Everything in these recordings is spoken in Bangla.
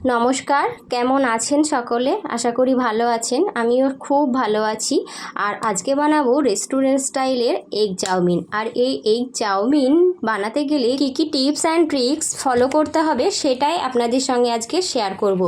নমস্কার, কেমন আছেন সকলে? আশা করি ভালো আছেন। আমিও খুব ভালো আছি। আর আজকে বানাবো রেস্টুরেন্ট স্টাইলের এগ চাউমিন। আর এই এগ চাউমিন বানাতে গেলে কী কী টিপস অ্যান্ড ট্রিক্স ফলো করতে হবে সেটাই আপনাদের সঙ্গে আজকে শেয়ার করব।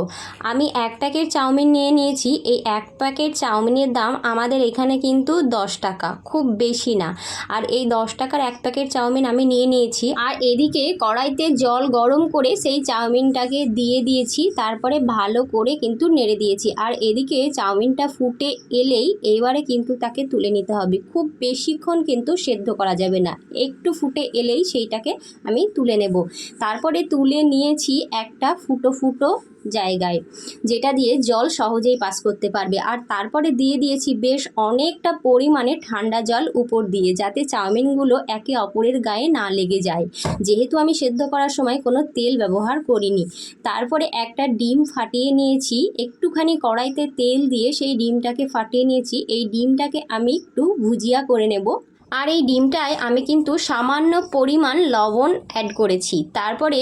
আমি এক প্যাকেট চাউমিন নিয়ে নিয়েছি। এই এক প্যাকেট চাউমিনের দাম আমাদের এখানে কিন্তু দশ টাকা, খুব বেশি না। আর এই দশ টাকার এক প্যাকেট চাউমিন আমি নিয়ে নিয়েছি। আর এদিকে কড়াইতে জল গরম করে সেই চাউমিনটাকে দিয়ে দিয়েছি। তারপরে ভালো করে কিন্তু নেড়ে দিয়েছি। আর এদিকে চাউমিনটা ফুটে এলেই এইবারে কিন্তু তাকে তুলে নিতে হবে। খুব বেশিক্ষণ কিন্তু সেদ্ধ করা যাবে না। একটু ফুটে এলেই সেইটাকে আমি তুলে নেব। তারপরে তুলে নিয়েছি একটা ফুটো ফুটো জায়গায়, যেটা দিয়ে জল সহজেই পাস করতে পারবে। আর তারপরে দিয়ে দিয়েছি বেশ অনেকটা পরিমাণে ঠান্ডা জল উপর দিয়ে, যাতে চাউমিনগুলো একে অপরের গায়ে না লেগে যায়। যেহেতু আমি সেদ্ধ করার সময় কোনো তেল ব্যবহার করিনি। তারপরে একটা ডিম ফাটিয়ে নিয়েছি। একটুখানি কড়াইতে তেল দিয়ে সেই ডিমটাকে ফাটিয়ে নিয়েছি। এই ডিমটাকে আমি একটু ভুজিয়া করে নেব। আর এই ডিমটায় আমি কিন্তু সামান্য পরিমাণ লবণ অ্যাড করেছি। তারপরে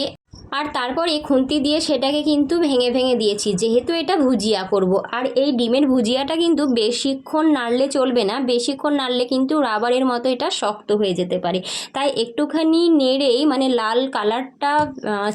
আর তারপরে খুন্তি দিয়ে সেটাকে কিন্তু ভেঙে ভেঙে দিয়েছি। যেহেতু এটা ভুজিয়া করব, আর এই ডিমের ভুজিয়াটা কিন্তু বেশিক্ষণ নাড়লে চলবে না, বেশিক্ষণ নাড়লে কিন্তু রাবারের মতো এটা শক্ত হয়ে যেতে পারে। তাই একটুখানি নেড়েই মানে লাল কালারটা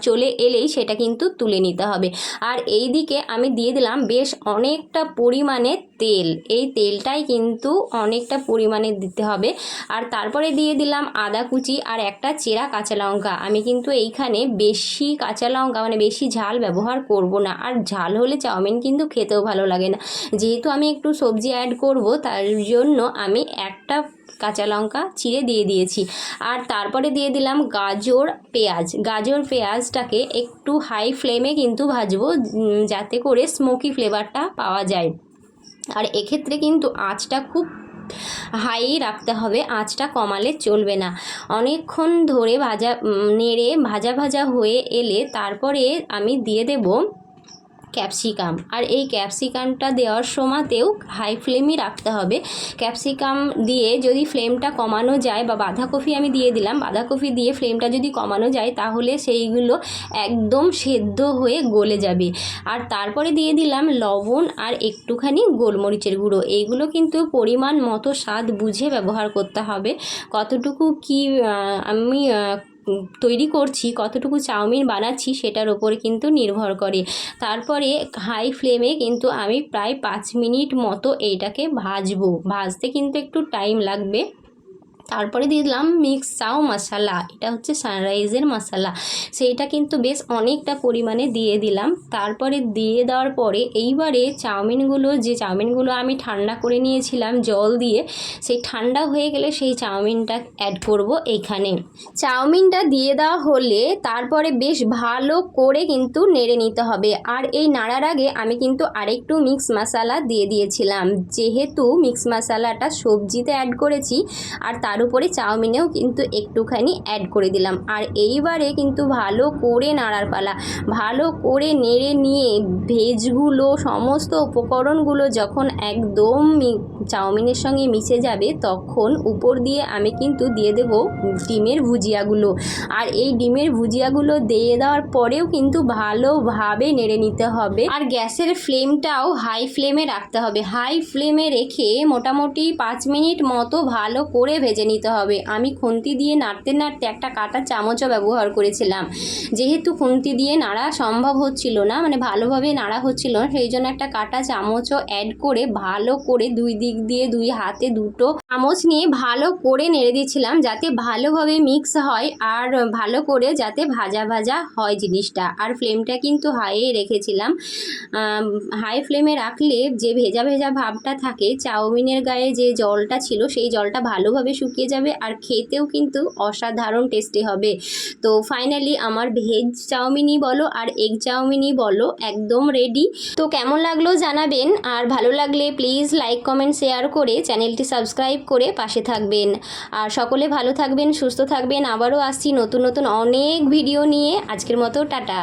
চলে এলেই সেটা কিন্তু তুলে নিতে হবে। আর এই দিকে আমি দিয়ে দিলাম বেশ অনেকটা পরিমাণে তেল। এই তেলটাই কিন্তু অনেকটা পরিমাণে দিতে হবে। আর তারপরে দিয়ে দিলাম আদা কুচি আর একটা চেরা কাঁচা লঙ্কা। আমি কিন্তু এইখানে বেশি কাঁচা লঙ্কা মানে বেশি ঝাল ব্যবহার করব না। আর ঝাল হলে চাউমিন কিন্তু খেতেও ভালো লাগে না। যেহেতু আমি একটু সবজি অ্যাড করব, তার জন্য আমি একটা কাঁচা লঙ্কা চিড়ে দিয়ে দিয়েছি। আর তারপরে দিয়ে দিলাম গাজর পেঁয়াজ। গাজর পেঁয়াজটাকে একটু হাই ফ্লেমে কিন্তু ভাজবো যাতে করে স্মোকি ফ্লেভারটা পাওয়া যায়। আর এক্ষেত্রে কিন্তু আঁচটা খুব হাই রাখতে হবে, আঁচটা কমালে চলবে না। অনেকক্ষণ ধরে ভাজা নেড়ে ভাজা ভাজা হয়ে এলে তারপরে আমি দিয়ে দেবো ক্যাপসিকাম। আর এই ক্যাপসিকামটা দেওয়ার সময়তেও হাই ফ্লেমই রাখতে হবে। ক্যাপসিকাম দিয়ে যদি ফ্লেমটা কমানো যায় বা বাঁধাকপি আমি দিয়ে দিলাম, বাঁধাকপি দিয়ে ফ্লেমটা যদি কমানো যায় তাহলে সেইগুলো একদম সেদ্ধ হয়ে গলে যাবে। আর তারপরে দিয়ে দিলাম লবণ আর একটুখানি গোলমরিচের গুঁড়ো। এইগুলো কিন্তু পরিমাণ মতো স্বাদ বুঝে ব্যবহার করতে হবে। কতটুকু কি আমি তৈরি করছি, কতটুকু চাউমিন বানাচ্ছি সেটার ওপরে কিন্তু নির্ভর করে। তারপরে হাই ফ্লেমে কিন্তু আমি প্রায় পাঁচ মিনিট মতো এইটাকে ভাজবো। ভাজতে কিন্তু একটু টাইম লাগবে। তারপরে দিয়ে দিলাম মিক্স চাও মশালা, এটা হচ্ছে সানরাইজের মশালা। সেইটা কিন্তু বেশ অনেকটা পরিমাণে দিয়ে দিলাম। তারপরে দিয়ে দেওয়ার পরে এইবারে চাউমিনগুলো, যে চাউমিনগুলো আমি ঠান্ডা করে নিয়েছিলাম জল দিয়ে, সেই ঠান্ডা হয়ে গেলে সেই চাউমিনটা অ্যাড করব এখানে। চাউমিনটা দিয়ে দেওয়া হলে তারপরে বেশ ভালো করে কিন্তু নেড়ে নিতে হবে। আর এই নাড়ার আগে আমি কিন্তু আরেকটু মিক্স মশালা দিয়ে দিয়েছিলাম। যেহেতু মিক্স মশালাটা সবজিতে অ্যাড করেছি, আর তার তার উপরে চাউমিনেও কিন্তু একটুখানি অ্যাড করে দিলাম। আর এইবারে কিন্তু ভালো করে নাড়ার পালা। ভালো করে নেড়ে নিয়ে ভেজগুলো, সমস্ত উপকরণগুলো যখন একদম চাউমিনের সঙ্গে মিশে যাবে, তখন উপর দিয়ে আমি কিন্তু দিয়ে দেব ডিমের ভুজিয়াগুলো। আর এই ডিমের ভুজিয়াগুলো দিয়ে দেওয়ার পরেও কিন্তু ভালোভাবে নেড়ে নিতে হবে। আর গ্যাসের ফ্লেমটাও হাই ফ্লেমে রাখতে হবে। হাই ফ্লেমে রেখে মোটামুটি পাঁচ মিনিট মতো ভালো করে ভেজে ভেজে নিতে হবে। আমি খুন্তি দিয়ে নাড়তে নাড়তে একটা কাটা চামচও ব্যবহার করেছিলাম। যেহেতু খুন্তি দিয়ে নাড়া সম্ভব হচ্ছিল না মানে ভালোভাবে নাড়া হচ্ছিল না, সেই জন্য একটা কাটা চামচও অ্যাড করে ভালো করে দুই দিক দিয়ে, দুই হাতে দুটো চামচ নিয়ে ভালো করে নেড়ে দিয়েছিলাম যাতে ভালোভাবে মিক্স হয় আর ভালো করে যাতে ভাজা ভাজা হয় জিনিসটা। আর ফ্লেমটা কিন্তু হাইয়ে রেখেছিলাম। হাই ফ্লেমে রাখলে যে ভেজা ভেজা ভাবটা থাকে, চাউমিনের গায়ে যে জলটা ছিল, সেই জলটা ভালোভাবে শুকিয়ে শুকিয়ে যাবে আর খেতেও কিন্তু অসাধারণ টেস্টি হবে। তো ফাইনালি আমার ভেজ চাউমিনই বলো আর এগ চাউমিনই বলো, একদম রেডি তো কেমন লাগল জানাবেন আর ভালো লাগলে প্লিজ লাইক কমেন্ট শেয়ার করে চ্যানেলটি সাবস্ক্রাইব করে পাশে থাকবেন। আর সকলে ভালো থাকবেন, সুস্থ থাকবেন, আবারও আসছি নতুন নতুন অনেক ভিডিও নিয়ে। আজকের মতো টাটা।